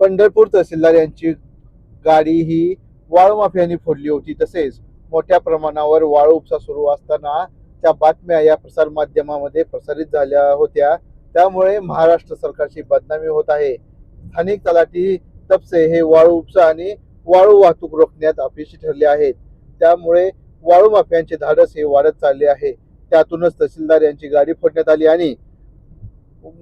पंढरपूर तहसीलदार यांची गाडी ही वाळू माफियांनी फोडली होती. तसेच मोठ्या प्रमाणावर वाळू उपसा सुरू असताना त्या बातम्या या प्रसारमाध्यमामध्ये प्रसारित झाल्या होत्या. त्यामुळे महाराष्ट्र सरकारची बदनामी होत आहे. स्थानिक तलाठी तपसे हे वाळू उपसा आणि वाळू वाहतूक रोखण्यात अपयशी ठरले आहेत. त्यामुळे वाळू माफियांचे धाडस हे वाढत चालले आहे. त्यातूनच तहसीलदार यांची गाडी फोडण्यात आली आणि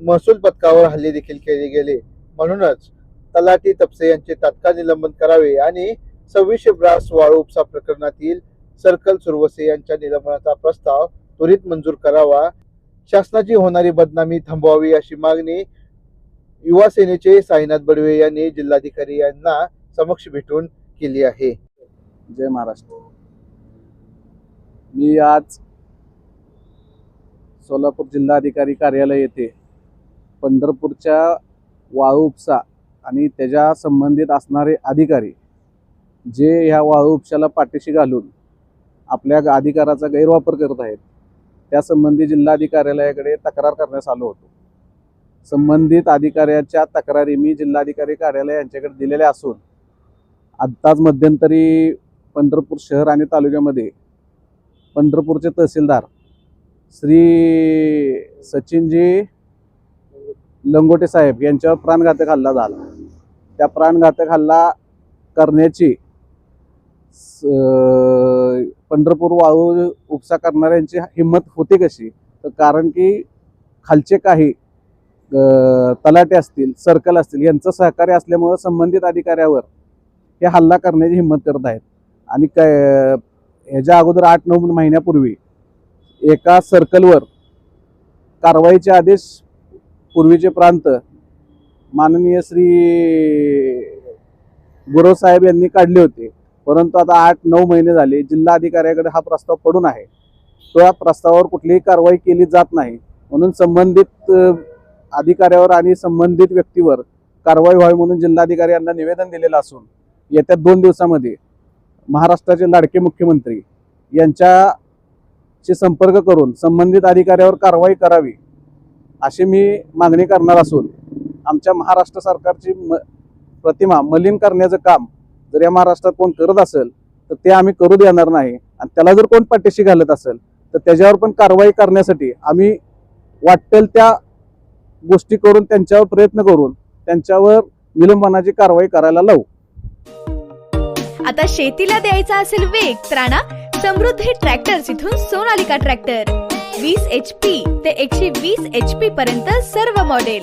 महसूल पथकावर हल्ले देखील केले गेले. म्हणूनच तलाठी तपसे यांचे तात्काळ निलंबन करावे आणि सव्वीसशे ब्रास वाळू उपसा प्रकरणातील सर्कल सुरवसे यांच्या निलंबनाचा प्रस्ताव त्वरित मंजूर करावा. शासनाची होणारी बदनामी थांबवावी अशी मागणी युवा सेनेचे साईनाथ बडवे यांनी जिल्हाधिकारी यांना समक्ष भेटून केली आहे. जय महाराष्ट्र. मी आज सोलापूर जिल्हाधिकारी कार्यालय येथे पंढरपूरच्या वाळू उपसा आणि त्याच्या संबंधित असणारे अधिकारी जे ह्या वाळू उपशाला पाठीशी घालून आपल्या अधिकाराचा गैरवापर करत आहेत त्यासंबंधी जिल्हाधिकार्यालयाकडे तक्रार करण्यास आलो होतो. संबंधित अधिकाऱ्याच्या तक्रारी मी जिल्हाधिकारी कार्यालय यांच्याकडे दिलेल्या असून आत्ताच मध्यंतरी पंढरपूर शहर आणि तालुक्यामध्ये पंढरपूरचे तहसीलदार श्री सचिनजी लंगोटे साहेब यांच्यावर प्राणघातक हल्ला झाला. त्या प्राणघातक हल्ला करण्याची स- पंढरपूर वाळू उपसा करणाऱ्यांची हिंमत होते कशी? तर कारण की खालचे काही तलाटे असतील सर्कल असतील यांचं सहकार्य असल्यामुळं संबंधित अधिकाऱ्यावर हे हल्ला करण्याची हिंमत करत आहेत. आणि काय ह्याच्या अगोदर आठ नऊ महिन्यापूर्वी एका सर्कलवर कारवाईचे आदेश पूर्वीचे प्रांत माननीय श्री गुरुसाहेब यांनी काढले होते. परंतु आता आठ नऊ महिने झाले जिल्हा अधिकाऱ्याकडे हा प्रस्ताव पडून आहे. तो या प्रस्तावावर कुठलीही कारवाई केली जात नाही. म्हणून संबंधित अधिकाऱ्यावर आणि संबंधित व्यक्तीवर कारवाई व्हावी म्हणून जिल्हाधिकारी यांना निवेदन दिलेलं असून येत्या दोन दिवसामध्ये महाराष्ट्राचे लाडके मुख्यमंत्री यांच्याशी संपर्क करून संबंधित अधिकाऱ्यावर कारवाई करावी अशी मी मागणी करणार असून आमच्या महाराष्ट्र सरकारची म प्रतिमा मलिन करण्याचं काम जर या महाराष्ट्रात कोण करत असेल तर ते आम्ही करू देणार नाही. आणि त्याला जर कोण पाठीशी घालत असेल तर त्याच्यावर पण कारवाई करण्यासाठी आम्ही वाटेल त्या गोष्टी करून त्यांच्यावर प्रयत्न करून त्यांच्यावर निलंबनाची कारवाई करायला लावू. आता शेतीला द्यायचा असेल वेग तर आणा समृद्धी ट्रॅक्टर्स इथून सोनालिका ट्रॅक्टर. वीस एच पी ते एकशे वीस एच पी पर्यंत सर्व मॉडेल